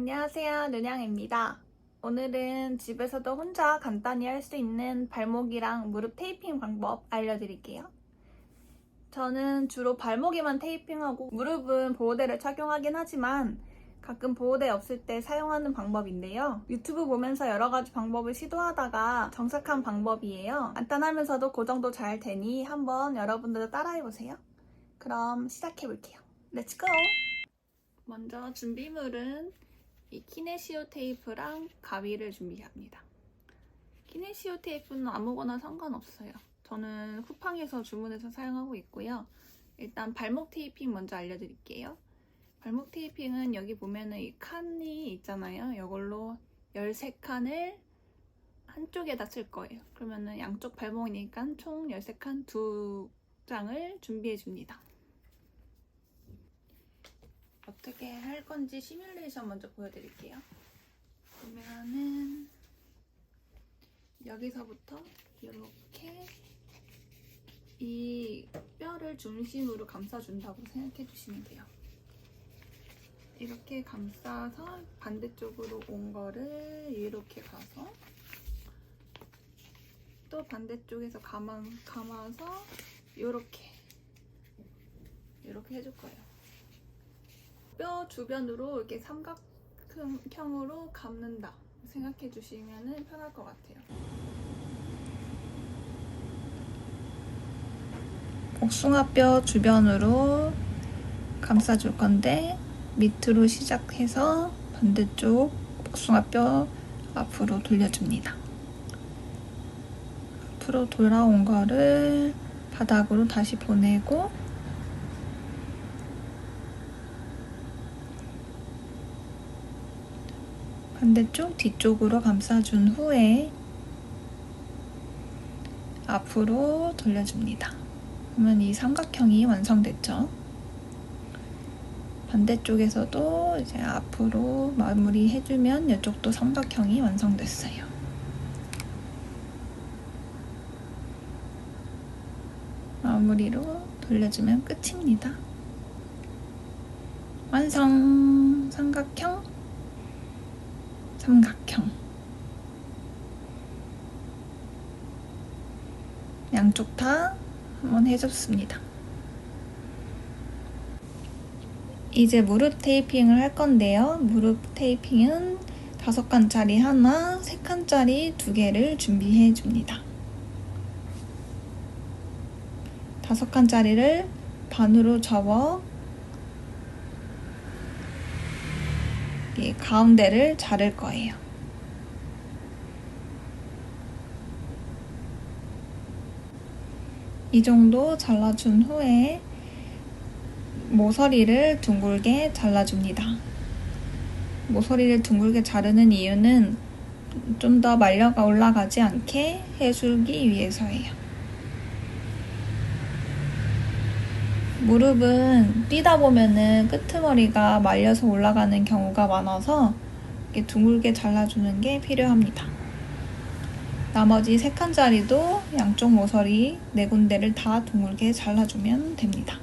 안녕하세요. 눈양입니다. 오늘은 집에서도 혼자 간단히 할 수 있는 발목이랑 무릎 테이핑 방법 알려드릴게요. 저는 주로 발목에만 테이핑하고 무릎은 보호대를 착용하긴 하지만 가끔 보호대 없을 때 사용하는 방법인데요. 유튜브 보면서 여러 가지 방법을 시도하다가 정착한 방법이에요. 간단하면서도 그 정도 잘 되니 한번 여러분들도 따라해보세요. 그럼 시작해볼게요. 렛츠고! 먼저 준비물은 이 키네시오 테이프랑 가위를 준비합니다. 키네시오 테이프는 아무거나 상관없어요. 저는 쿠팡에서 주문해서 사용하고 있고요. 일단 발목 테이핑 먼저 알려드릴게요. 발목 테이핑은 여기 보면은 이 칸이 있잖아요. 이걸로 13칸을 한쪽에다 칠 거예요. 그러면은 양쪽 발목이니까 총 13칸 두 장을 준비해 줍니다. 어떻게 할 건지 시뮬레이션 먼저 보여드릴게요. 보면은 여기서부터 이렇게 이 뼈를 중심으로 감싸준다고 생각해 주시면 돼요. 이렇게 감싸서 반대쪽으로 온 거를 이렇게 가서 또 반대쪽에서 감아, 감아서 이렇게 이렇게 해줄 거예요. 뼈 주변으로 이렇게 삼각형으로 감는다 생각해 주시면 편할 것 같아요. 복숭아뼈 주변으로 감싸줄 건데 밑으로 시작해서 반대쪽 복숭아뼈 앞으로 돌려줍니다. 앞으로 돌아온 거를 바닥으로 다시 보내고 반대쪽 뒤쪽으로 감싸준 후에 앞으로 돌려줍니다. 그러면 이 삼각형이 완성됐죠. 반대쪽에서도 이제 앞으로 마무리 해주면 이쪽도 삼각형이 완성됐어요. 마무리로 돌려주면 끝입니다. 완성! 삼각형, 삼각형. 양쪽 다 한번 해줬습니다. 이제 무릎 테이핑을 할 건데요. 무릎 테이핑은 다섯 칸짜리 하나, 세 칸짜리 두 개를 준비해 줍니다. 다섯 칸짜리를 반으로 접어 이 가운데를 자를 거예요. 이 정도 잘라준 후에 모서리를 둥글게 잘라줍니다. 모서리를 둥글게 자르는 이유는 좀 더 말려가 올라가지 않게 해주기 위해서예요. 무릎은 뛰다 보면은 끄트머리가 말려서 올라가는 경우가 많아서 이렇게 둥글게 잘라주는 게 필요합니다. 나머지 세 칸짜리도 양쪽 모서리 네 군데를 다 둥글게 잘라주면 됩니다.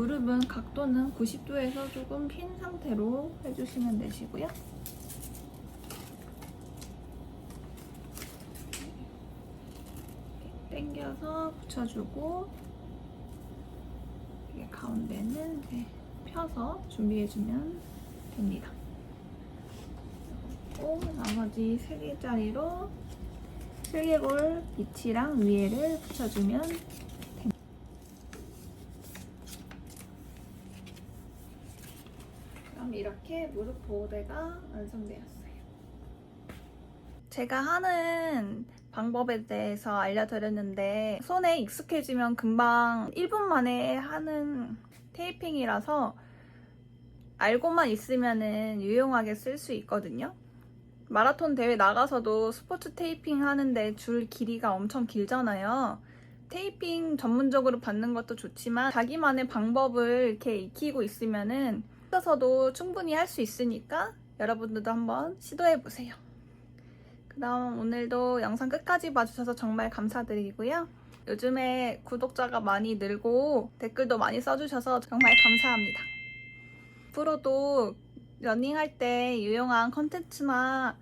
무릎은 각도는 90도에서 조금 핀 상태로 해주시면 되시고요. 당겨서 붙여주고 이게 가운데는 이제 펴서 준비해주면 됩니다. 그리고 나머지 3개짜리로 슬개골 밑이랑 위에를 붙여주면 그럼 이렇게 무릎 보호대가 완성되었어요. 제가 하는 방법에 대해서 알려드렸는데 손에 익숙해지면 금방 1분 만에 하는 테이핑이라서 알고만 있으면 유용하게 쓸 수 있거든요. 마라톤 대회 나가서도 스포츠 테이핑 하는데 줄 길이가 엄청 길잖아요. 테이핑 전문적으로 받는 것도 좋지만 자기만의 방법을 이렇게 익히고 있으면은 혼자서도 충분히 할 수 있으니까 여러분들도 한번 시도해 보세요. 그럼 오늘도 영상 끝까지 봐주셔서 정말 감사드리고요. 요즘에 구독자가 많이 늘고 댓글도 많이 써주셔서 정말 감사합니다. 앞으로도 러닝할 때 유용한 컨텐츠나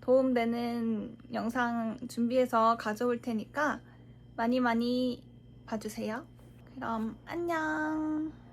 도움되는 영상 준비해서 가져올 테니까 많이 많이 봐주세요. 그럼 안녕.